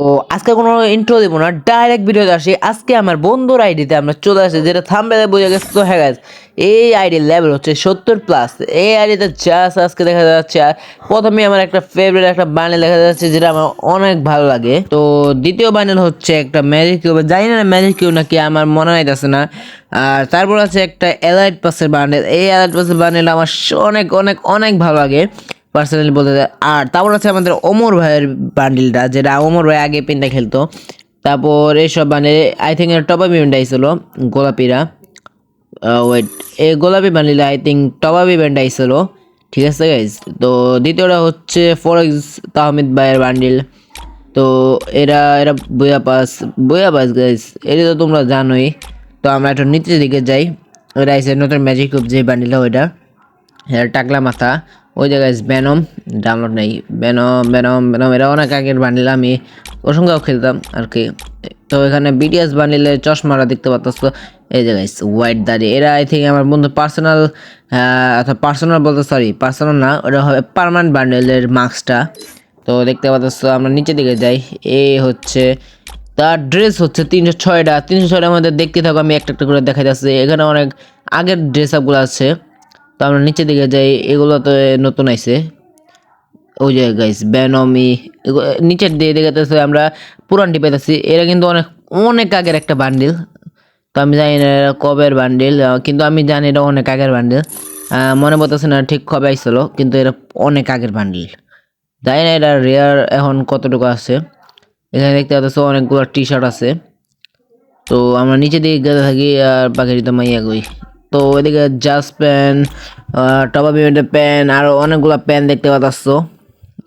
তো আজকে কোনো ইন্ট্রো দেবো না ডাইরেক্ট ভিডিওতে আসি। আজকে আমার বন্ধুর আইডিতে আমরা চলে আসি যেটা থামবেলে বোঝা গেছে। তো হ্যাঁ এই আইডির লেভেল হচ্ছে সত্তর প্লাস এই আইডিতে জাস্ট আজকে দেখা যাচ্ছে, আর প্রথমে আমার একটা ফেভারিট একটা বান্ডেল দেখা যাচ্ছে, যেটা আমার অনেক ভালো লাগে। তো দ্বিতীয় বান্ডেল হচ্ছে একটা ম্যাজিক কিউব জানি না ম্যাজিক কিউব নাকি, আমার মনে হইতেছে না। আর তারপর আছে একটা এলাইট পাসের বান্ডেল এই এলাইট পাসের বান্ডেল আমার অনেক অনেক অনেক ভালো লাগে। পার্সোনালি বলতে। আর তারপর আছে আমাদের ওমর ভাইয়ের বান্ডিলটা, যেটা ওমর ভাই আগে পিনটা খেলতো। তারপর এইসব bundle I think top up event আইছিল গোলাপিরা। ওয়েট এই গোলাপি bundle I think top up event ঠিক আছে গাইজ তো দ্বিতীয়টা হচ্ছে ফরেক্স তাহমিদ ভাইয়ের বান্ডিল। তো এরা এরা বইয়া পাস বইয়া পাস গাইজ এটা তো তোমরা জানোই। তো আমরা একটু নিচের দিকে যাই। ওইটা আইসে নতুন ম্যাজিক যে বান্ডিলটা ওইটা। এর টাকলা মাথা। ওই জায়গায় ব্যানম ডাউনলোড নেই। ব্যানম ব্যানম ব্যানম এরা অনেক আগের বান্ডিল আমি ওর সঙ্গেও খেলতাম আর কি। তো এখানে বিডিএস বান্ডিলে চশমারা দেখতে পাচ্ছ এই জায়গায় হোয়াইট দাড়ি এরা আই থিঙ্ক আমার বন্ধু পার্সোনাল অর্থাৎ পার্সোনাল বলতে সরি পার্সোনাল না ওটা হবে পারমানেন্ট বান্ডেলের মাস্কটা তো দেখতে পাচ্ছ আমরা নিচের দিকে যাই। এ হচ্ছে, তার ড্রেস হচ্ছে তিনশো ছয়টা। তিনশো ছয়টার মধ্যে দেখতে থাকো, আমি একটা একটা করে দেখা যাচ্ছে এখানে অনেক আগের ড্রেস আপগুলো আছে। তো আমরা নিচের দিকে যাই, এগুলো তো নতুন আইছে। ওই যে গাইস ব্যানমি নিচের দিয়ে দেখাতেছে আমরা পুরানটি পেতেছি এরা কিন্তু অনেক অনেক আগের একটা বান্ডিল তো আমি জানি না কবের বান্ডিল কিন্তু আমি জানি এটা অনেক আগের বান্ডিল মনে পড়তেছে না ঠিক কবে আইছিল, কিন্তু এটা অনেক আগের বান্ডিল জানি না এটা রেয়ার এখন কতটুকু আছে। এখানে দেখতে পাচ্ছ অনেকগুলো টি শার্ট আছে। তো আমরা নিচে দিকে গেতে থাকি আর বাকি তো মাইয়া গই তো ওইদিকে জাস প্যান টপা বিমেন্টের প্যান আর অনেকগুলো প্যান দেখতে পাচ্ছ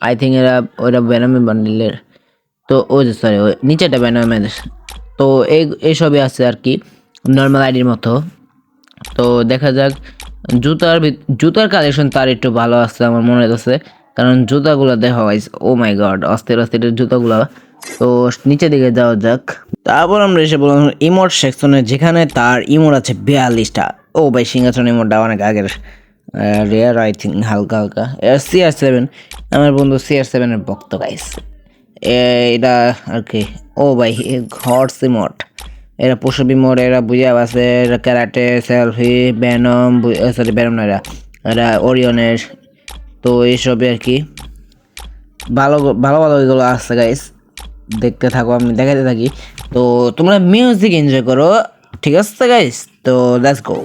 আই থিঙ্ক এরা, ওইটা ব্যানামি বান্ডিলের তো ওই যে সরি ওই নিচেটা ব্যানামের তো এই এইসবই আছে আর কি নর্মাল আইডির মতো। তো দেখা যাক, জুতার জুতার কালেকশন তার একটু ভালো আছে আমার মনে হচ্ছে কারণ জুতাগুলো দেখা হয় ও মাই গড অস্থির অস্থির জুতাগুলো। তো নিচের দিকে যাওয়া যাক। তারপর আমরা এসে বললাম ইমোট সেকশনে যেখানে তার ইমোট আছে বিয়াল্লিশটা। ও ভাই, সিংহাসন ইমোটটা অনেক আগের রেয়ার আই থিঙ্ক হালকা হালকা। সি আর সেভেন আমার বন্ধু সি আর সেভেনের ভক্ত গাইস এটা আর কি, ও ভাই হর্স ইমোট এরা পশু বিমোট এরা বুঝে আছে এরা ক্যারাটে, সেলফি ব্যানম সরি ব্যানম না, এরা এরা ওরিয়নের। তো এইসবই আর কি, ভালো ভালো ভালো এগুলো আসছে গাইস দেখতে থাকো, আমি দেখাতে থাকি। তো তোমরা মিউজিক এনজয় করো ঠিক আছে গাইস তো লেটস গো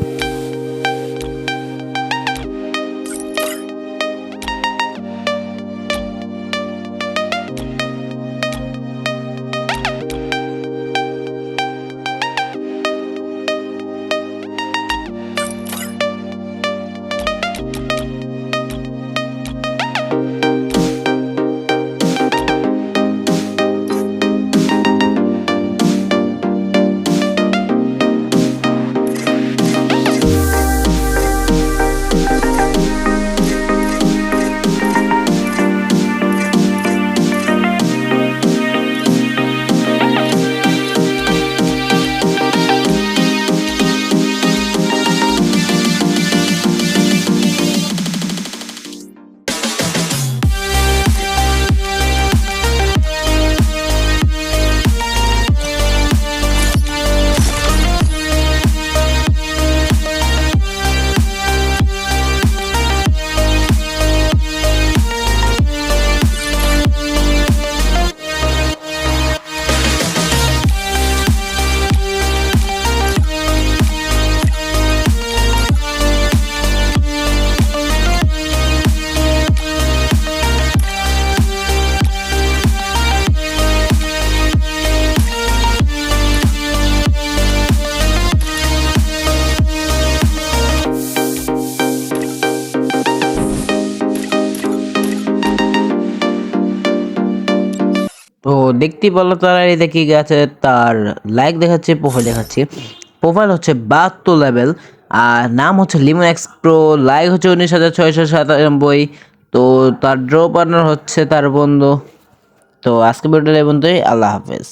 তো দেখতে পেল তারা এই দেখি গেছে, তার লাইক দেখাচ্ছে প্রোফাইল দেখাচ্ছে। প্রোফাইল হচ্ছে বাহাত্তর লেভেল আর নাম হচ্ছে লিমন এক্স প্রো লাইক হচ্ছে উনিশ হাজার ছয়শো সাতানব্বই। তো তার ড্র পার্টনার হচ্ছে তার বন্ধু। তো আজকে ভিডিওটা এই বন্ধুই আল্লাহ হাফেজ।